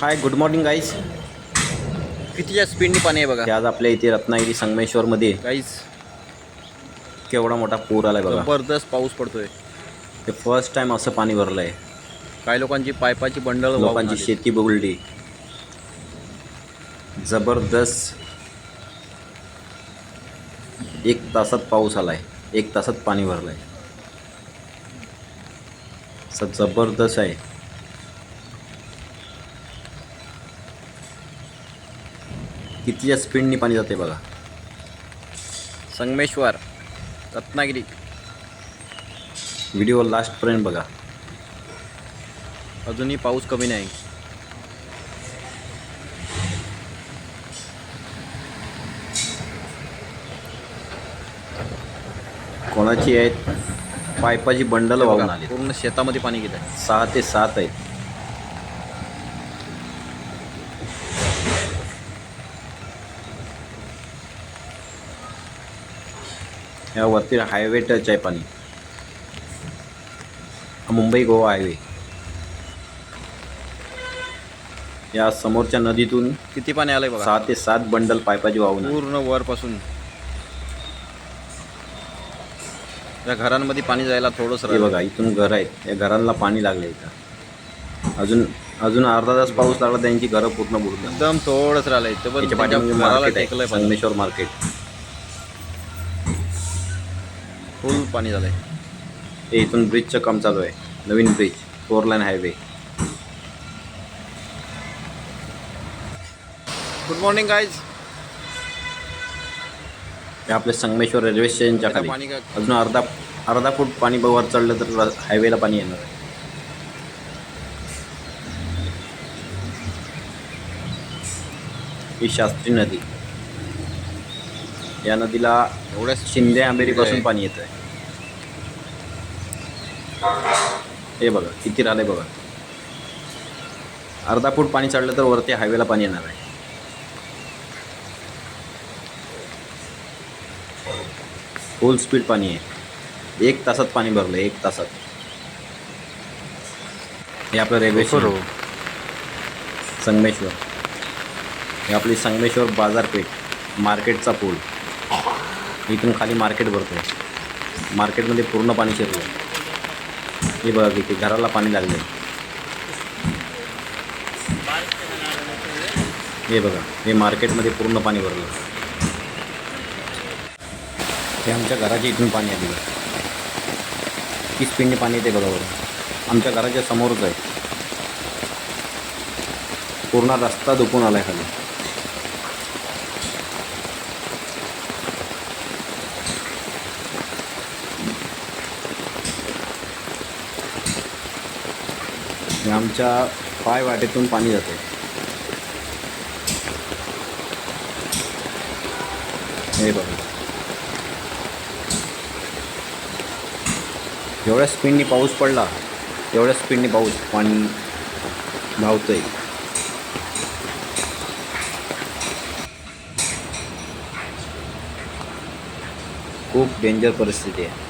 हाय good morning guys कितीच्या स्पीडने पाणी आहे बघा? आज आपल्या इथे रत्नागिरी संगमेश्वरमध्ये. काहीच केवढा मोठा पूर आलाय बघा. जबरदस्त पाऊस पडतोय. ते फर्स्ट टाइम असं पाणी भरलं आहे काही लोकांची पायपाची बंडल लोकांची आली. शेती बुगळली जबरदस्त एक तासात पाऊस आलाय. एक तासात पाणी भरलंय. असं जबरदस्त आहे. कितीच्या स्पीडनी पाणी जाते बघा. संगमेश्वर रत्नागिरी. व्हिडिओ लास्टपर्यंत बघा. अजूनही पाऊस कमी नाही. कोणाची आहेत? पायपाची बंडल वाहून आली. पूर्ण शेतामध्ये पाणी गेलंय. सहा ते सात आहेत. या वरती हायवे टच आहे पाणी. मुंबई गोवा हायवे. या समोरच्या नदीतून किती पाणी आलंय बघा? सहा ते सात बंडल पायपाची वाहून. पूर्ण वरपासून. या घरांमध्ये पाणी जायला राहिलं. बघा इथून घर आहेत. या घरांना पाणी लागलं इथं. अजून अजून अर्धा तास पाऊस लागला त्यांची घरं पूर्ण बुडून एकदम थोडंच राहिलंय. ते पण मार्केट आहे संगमेश्वर मार्केट फुल पाणी झालंय. हे इथून ब्रिजचं काम चालू आहे. नवीन bridge four lane highway good morning guys हे आपल्या संगमेश्वर रेल्वे स्टेशनच्या खाली. पाणी अजून अर्धा अर्धा फूट पाणी वर चढलं तर हायवेला पाणी येणार. आहे ही शास्त्री नदी. या नदीला एवढ्या शिंदे आंबेरीपासून पाणी येत आहे हे बघा किती राहिले बघा. अर्धा फूट पाणी चढलं तर वरती हायवेला पाणी येणार आहे. फुल स्पीड पाणी आहे. एक तासात पाणी भरलं एक तासात. हे आपलं रेल्वे स्टेशन संगमेश्वर. हे आपली संगमेश्वर बाजारपेठ मार्केटचा पूल. इथून खाली मार्केट भरतो आहे मार्केटमध्ये पूर्ण पाणी शिरलं हे बघा किती घराला पाणी लागले हे बघा हे मार्केटमध्ये पूर्ण पाणी भरलं हे आमच्या घराच्या इथून पाणी आले बघा किती स्पीडने पाणी येते बघा बरं. आमच्या घराच्या समोरच आहे. पूर्ण रस्ता दुखून आला आहे खाली. हे आमच्या पाय वाटेतून पाणी जाते. हे बघा. एवढ्या स्पीडनी पाऊस पडला तेवढ्या स्पीडने पाऊस पाणी धावतंय. खूप डेंजर परिस्थिती आहे.